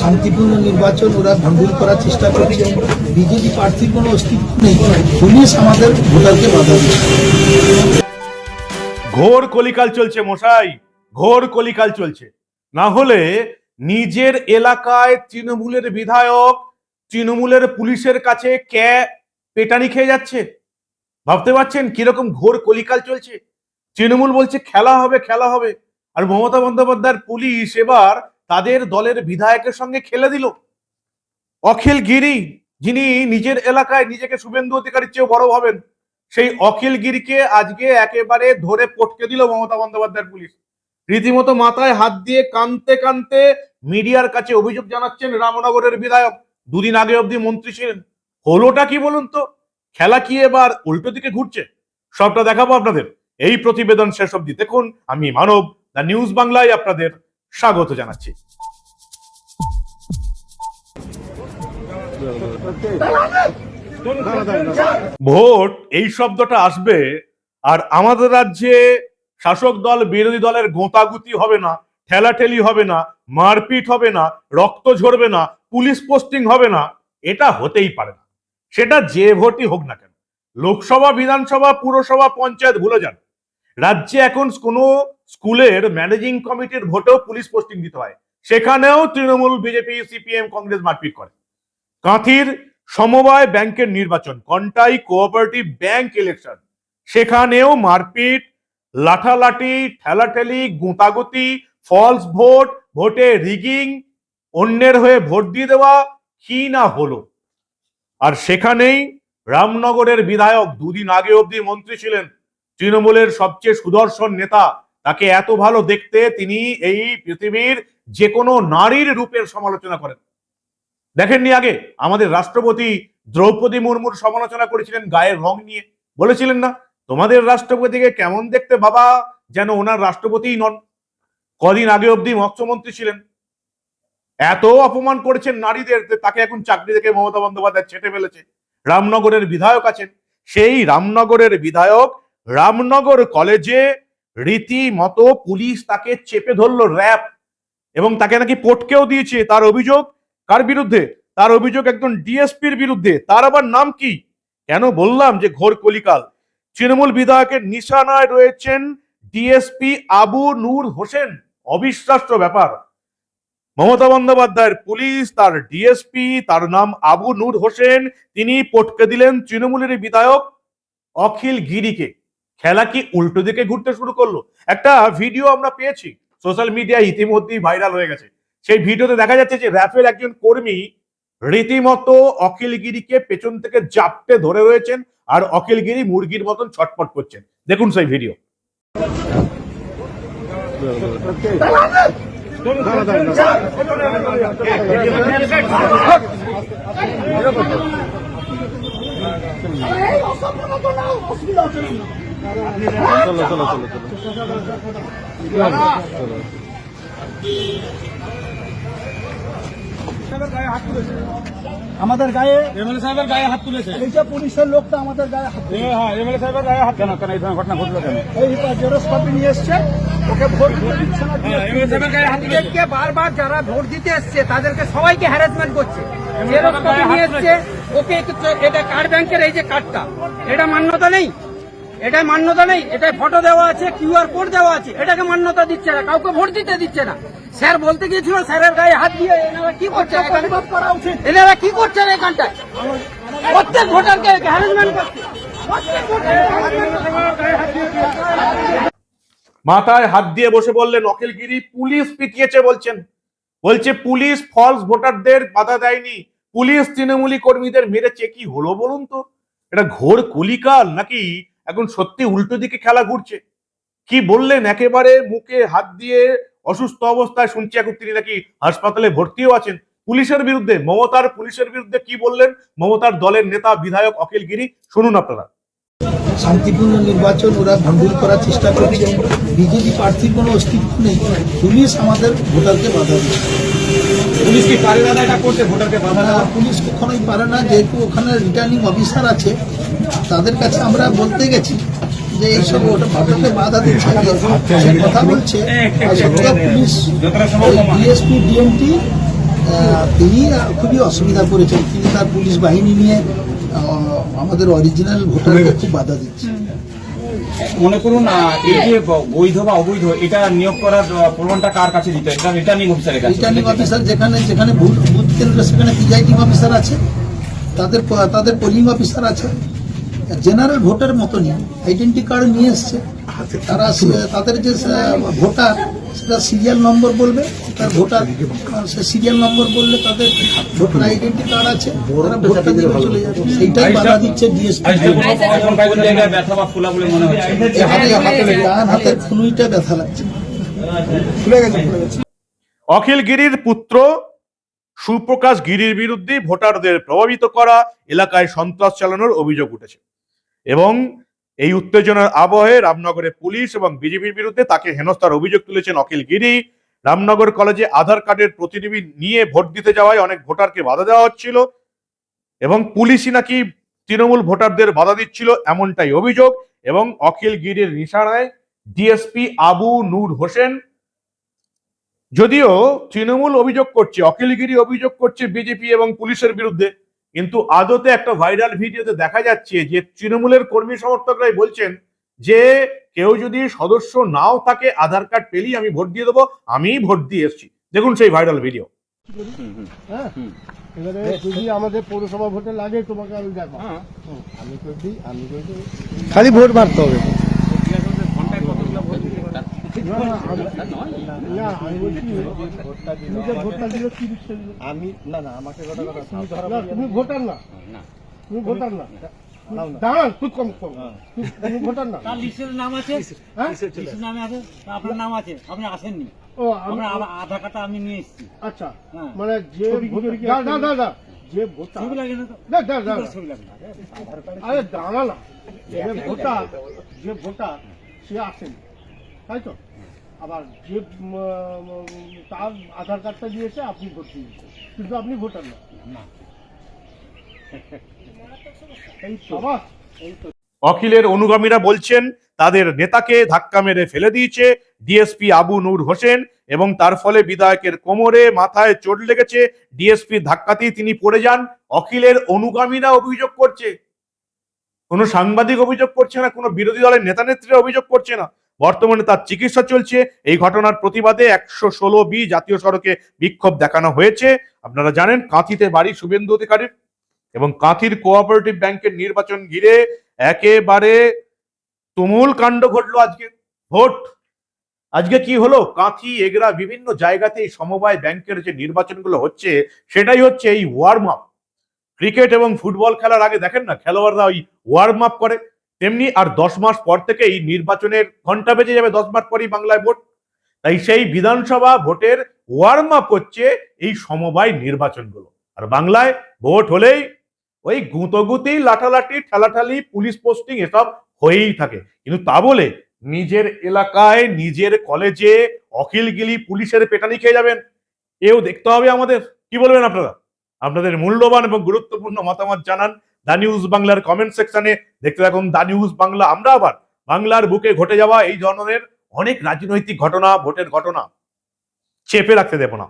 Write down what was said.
শান্তিপূর্ণ নির্বাচন ওরা ভণ্ডুল করার চেষ্টা করছে। বিজেপি প্রার্থীর কোনো অস্তিত্ব নেই। পুলিশ আমাদের ভোটারকে বাধা দিচ্ছে ঘোর কলিকাল চলছে মশাই, ঘোর কলিকাল চলছে। না হলে নিজের এলাকায় তৃণমূলের বিধায়ক, তৃণমূলের পুলিশের কাছে ক্যা পেটানি খেয়ে যাচ্ছে। ভাবতে পারছেন কীরকম ঘোর কলিকাল চলছে? তৃণমূল বলছে, খেলা হবে খেলা হবে। আর মমতা বন্দ্যোপাধ্যায়ের পুলিশ এবার তাদের দলের বিধায়কের সঙ্গে খেলে দিল। অখিল গিরি যিনি নিজের এলাকায় নিজেকে শুভেন্দু অধিকারীর চেয়েও বড় ভাবেন, সেই অখিল গিরিকে আজকে একেবারে ধরে পটকে দিল মমতা বন্দ্যোপাধ্যায়ের পুলিশ। রীতিমতো মাথায় হাত দিয়ে কানতে কানতে মিডিয়ার কাছে অভিযোগ জানাচ্ছেন রামনগরের বিধায়ক। দুদিন আগে অবধি মন্ত্রী ছিলেন। হলোটা কি বলুন তো? খেলা কি এবার উল্টো দিকে ঘুরছে? সবটা দেখাবো আপনাদের। এই প্রতিবেদন শেষ অব্দি দেখুন। আমি মানব, দ্য নিউজ বাংলায় আপনাদের স্বাগত জানাচ্ছি। ভোট, এই শব্দটা আসবে আর আমাদের রাজ্যে শাসক দল, বিরোধী দলের গোঁতাগুতি হবে না, ঠেলাঠেলি হবে না, মারপিট হবে না, রক্ত ঝরবে না, পুলিশ পোস্টিং হবে না, এটা হতেই পারে না। সেটা যে ভোটই হোক না কেন, লোকসভা, বিধানসভা, পুরসভা, পঞ্চায়েত ভুলে যান। রাজ্যে এখন কোনো স্কুলের ম্যানেজিং কমিটির ভোটেও পুলিশ পোস্টিং দিতে হয়। সেখানেও তৃণমূল, বিজেপি, সিপিএম, কংগ্রেস মারপিট করে। কাঁথির সমবায় ব্যাংকের নির্বাচন, কন্টাই কোঅপারেটিভ ব্যাংক ইলেকশন। সেখানেও মারপিট, লাঠালাঠি, ঠেলাঠেলি, গুঁতাগুতি ফলস ভোট ভোটে রিগিং, অন্যের হয়ে ভোট দিয়ে দেওয়া, কি না হলো? আর সেখানেই রামনগরের বিধায়ক দুদিন আগে অবধি মন্ত্রী ছিলেন। তৃণমূলের সবচেয়ে সুদর্শন নেতা। তাকে এত ভালো দেখতে তিনি এই পৃথিবীর যে কোনো নারীর রূপের সমালোচনা করেন। দেখেননি আগে, আমাদের রাষ্ট্রপতি দ্রৌপদী মুর্মুর সমালোচনা করেছিলেন গায়ের রং নিয়ে। বলেছিলেন না, তোমাদের রাষ্ট্রপতিকে কেমন দেখতে বাবা? যেন ওনার রাষ্ট্রপতিই নন। কদিন আগে অবধি মৎস্যমন্ত্রী ছিলেন। এত অপমান করেছেন নারীদের তাকে এখন চাকরি থেকে মমতা বন্দ্যোপাধ্যায় ছেটে ফেলেছে। রামনগরের বিধায়ক আছেন। সেই রামনগরের বিধায়ক রামনগর কলেজে রীতিমতো পুলিশ তাকে চেপে ধরলো র্যাব এবং তাকে নাকি পটকেও দিয়েছে তার অভিযোগ। কার বিরুদ্ধে? তার অভিযোগ একজন ডিএসপির বিরুদ্ধে। তার আবার নাম কি? কেন বললাম যে ঘোর কলিকাল? তৃণমূল বিধায়কের নিশানায় রয়েছেন ডিএসপি আবু নূর হোসেন। অবিশ্বাস্য ব্যাপার। মমতা বন্দ্যোপাধ্যায়ের পুলিশ, তার ডিএসপি তার নাম আবু নূর হোসেন, তিনি পটকে দিলেন তৃণমূলের বিধায়ক অখিল গিরিকে। খেলা কি উল্টো দিকে ঘুরতে শুরু করল? একটা ভিডিও আমরা পেয়েছি, সোশ্যাল মিডিয়ায় ইতিমধ্যেই ভাইরাল হয়ে গেছে। সেই ভিডিওতে দেখা যাচ্ছে যে র্যাফের একজন কর্মী রীতিমতো অখিলগিরিকে পেছন থেকে জাপটে ধরে রয়েছেন আর অখিলগিরি মুরগির মতন ছটপট করছেন। দেখুন সেই ভিডিও। আমাদের গায়ে এমএলএ সাহেবের গায়ে হাত তুলেছে। এইটা পুলিশের লোকটা আমাদের গায়ে হাত হ্যাঁ এমএলএ সাহেবের গায়ে হাত কেন কেন এই ধরনের ঘটনা ঘটলো কেন? এই জেরক্স কপি নিয়ে এসছে ওকে ভোট দিচ্ছে না হ্যাঁ, ক্যান্ডিডেটকে বারবার যারা ভোট দিতে এসছে তাদেরকে সবাইকে হ্যারাসমেন্ট করছে। জেরক্স নিয়ে এসছে ওকে এটা কার্ড ব্যাংকের এই যে কার্ডটা এটা মান্যতা নেই। এটা মান্যতা নেই এটা ফটো দেওয়া আছে কিউআর কোড দেওয়া আছে এটাকে মান্যতা দিচ্ছে না কাউকে ভোট দিতে দিচ্ছে না। স্যার বলতে গিয়েছিল স্যারের গায়ে হাত দিয়ে এনারা কি করছে করা উচিত। এনারা কি করছেন এখানটায়? প্রত্যেক ভোটারকে হ্যারাসমেন্ট প্রত্যেক করছে। মাথায় হাত দিয়ে বসে বললেন অখিলগিরি পুলিশ পিটিয়েছে, বলছেন। বলছে, পুলিশ ফলস ভোটারদের বাধা দেয়নি। পুলিশ তৃণমূলী কর্মীদের মেরেছে। কি হলো বলুন তো? এটা ঘোর কলিকাল নাকি এখন সত্যি উল্টো দিকে খেলা ঘুরছে? কি বললেন? একেবারে মুখে হাত দিয়ে অসুস্থ অবস্থায় শুনছি এখন তিনি নাকি হাসপাতালে ভর্তিও আছেন। পুলিশের বিরুদ্ধে, মমতার পুলিশের বিরুদ্ধে কি বললেন? মমতার দলের নেতা, বিধায়ক অখিল গিরি শুনুন আপনারা। শান্তিপূর্ণ নির্বাচন ওরা ভণ্ডুল করার চেষ্টা করছে। বিজেপি প্রার্থীর কোনো অস্তিত্ব নেই। পুলিশ আমাদের ভোটারকে বাধা দিচ্ছে। পুলিশ কি পারে দাদা এটা করতে? ভোটারকে বাধা আর পুলিশ কখনোই পারে না। যেহেতু ওখানে রিটার্নিং অফিসার আছে তাদের কাছে আমরা বলতে গেছি যে এইসব ওটা ভোটারকে বাধা দিচ্ছে সে কথা বলছে। পুলিশ ডিএসপি ডিএমটি তিনি খুবই অসুবিধা করেছেন। তিনি তার পুলিশ বাহিনী নিয়ে আমাদের অরিজিনাল ভোটারকে খুব বাধা দিচ্ছে। মনে করুন এই যে বৈধ বা অবৈধ এটা নিয়োগ করার প্রমাণটা কার কাছে দিতে? এটা রিটার্নিং অফিসারের কাছে। রিটার্নিং অফিসার যেখানে যেখানে বুথ বুথ কেন্দ্র সেখানে প্রিজাইডিং অফিসার আছে। তাদের তাদের পোলিং অফিসার আছে। জেনারেল ভোটার মতনই আইডেন্টি কার্ড নিয়ে এসছে। তারা তাদের যে ভোটার সেটা সিরিয়াল নম্বর বলবে তার ভোটার সে সিরিয়াল নম্বর বললে তাদের ভোটার আইডেন্টি কার্ড আছে তারা ভোটটা দিয়ে চলে যাবে সেইটাই বাধা দিচ্ছে ডিএসপি এখন কয়েকজন জায়গায় ব্যথা বা ফোলা বলে মনে হচ্ছে ডান হাতের খুনুইটা ব্যথা লাগছে অখিল গিরির পুত্র সুপ্রকাশ গিরির বিরুদ্ধে ভোটারদের প্রভাবিত করা এলাকায় সন্ত্রাস চালানোর অভিযোগ উঠেছে এবং এই উত্তেজনার আবহে রামনগরে পুলিশ এবং বিজেপির বিরুদ্ধে তাকে হেনস্থার অভিযোগ তুলেছেন অখিল গিরি। রামনগর কলেজে আধার কার্ডের প্রতিনিধি নিয়ে ভোট দিতে যাওয়ায় অনেক ভোটারকে বাধা দেওয়া হচ্ছিল এবং পুলিশই নাকি তৃণমূল ভোটারদের বাধা দিচ্ছিল এমনটাই অভিযোগ এবং অখিল গিরির নিশানায় ডিএসপি আবু নূর হোসেন। যদিও তৃণমূল অভিযোগ করছে অখিলগিরি অভিযোগ করছে বিজেপি এবং পুলিশের বিরুদ্ধে কিন্তু আদতে একটা ভাইরাল ভিডিওতে দেখা যাচ্ছে যে তৃণমূলের কর্মী সমর্থকরাই বলছেন যে কেউ যদি সদস্য নাও থাকে আধার কার্ড পেলেই আমি ভোট দিয়ে দেবো আমিই ভোট দিয়ে এসেছি। দেখুন সেই ভাইরাল ভিডিও। হ্যাঁ এবারে যদি আমাদের পৌরসভা ভোটে লাগে তোমাকে আমি দেখো আমি করে আমি খালি ভোট মারতে হবে। আমি- না না না আমাকে কথা কথা তুমি ধরা না তুমি ভোটার না। তুমি ভোটার না। দাঁড়ান তুই কম কম। ভোটার না। তার লিস্টের নাম আছে? হ্যাঁ? লিস্টের নামে আছে? আপনার নাম আছে? আপনি আসেননি? ও আমরা আবার আধার কার্ডটা আমি নিয়ে এসেছি। আচ্ছা হ্যাঁ। মানে যে যে ভোটার ছবি লাগে না তো? দা দা দা ছবি লাগে না? আরে দাঁড়া না। যে ভোটার যে ভোটার সে আসেনি। তাই তো? আবার যে তার আধার কার্ডটা দিয়েছে আপনি ভোট দিয়েছেন। কিন্তু আপনি ভোটার না। অখিলের অনুগামীরা বলছেন তাদের নেতাকে ধাক্কা মেরে ফেলে দিয়েছে ডিএসপি আবু নূর হোসেন এবং তার ফলে বিধায়কের কোমরে মাথায় চোট লেগেছে ডিএসপি ধাক্কাতেই তিনি পড়ে যান। অখিলের অনুগামীরা অভিযোগ করছে। কোনো সাংবাদিক অভিযোগ করছে না কোনো বিরোধী দলের নেতা নেত্রীরা অভিযোগ করছে না। বর্তমানে তার চিকিৎসা চলছে। এই ঘটনার প্রতিবাদে একশো ষোলো বি জাতীয় সড়কে বিক্ষোভ দেখানো হয়েছে। আপনারা জানেন কাঁথিতে বাড়ি শুভেন্দু অধিকারীর এবং কাঁথির কোঅপারেটিভ ব্যাংকের নির্বাচন ঘিরে একেবারে তুমুল কাণ্ড ঘটলো আজকে। ভোট! আজকে কি হলো? কাঁথি, এগরা বিভিন্ন জায়গাতে এই সমবায় ব্যাংকের যে নির্বাচনগুলো হচ্ছে, সেটাই হচ্ছে এই ওয়ার্ম আপ ক্রিকেট এবং ফুটবল খেলার আগে দেখেন না, খেলোয়াড়রা ওই ওয়ার্ম আপ করে। তেমনি আর দশ মাস পর থেকে এই নির্বাচনের ঘণ্টা বেজে যাবে, দশ মাস পরই বাংলায় ভোট। তাই সেই বিধানসভা ভোটের ওয়ার্ম আপ হচ্ছে এই সমবায় নির্বাচনগুলো। আর বাংলায় ভোট হলেই ওই গুঁতোগুতি, লাঠালাঠি, ঠেলাঠালি, পুলিশ পোস্টিং এসব হয়েই থাকে। কিন্তু তা বলে নিজের এলাকায়, নিজের কলেজে অখিলগিলি পুলিশের পেটানি খেয়ে যাবেন। এও দেখতে হবে আমাদের। কি বলবেন আপনারা? আপনাদের মূল্যবান এবং গুরুত্বপূর্ণ মতামত জানান। দা নিউজ বাংলার কমেন্ট সেকশনে দেখতে থাকুন দা নিউজ বাংলা আমরা আবার বাংলার বুকে ঘটে যাওয়া এই ধরনের অনেক রাজনৈতিক ঘটনা, ভোটের ঘটনা চেপে রাখতে দেব না।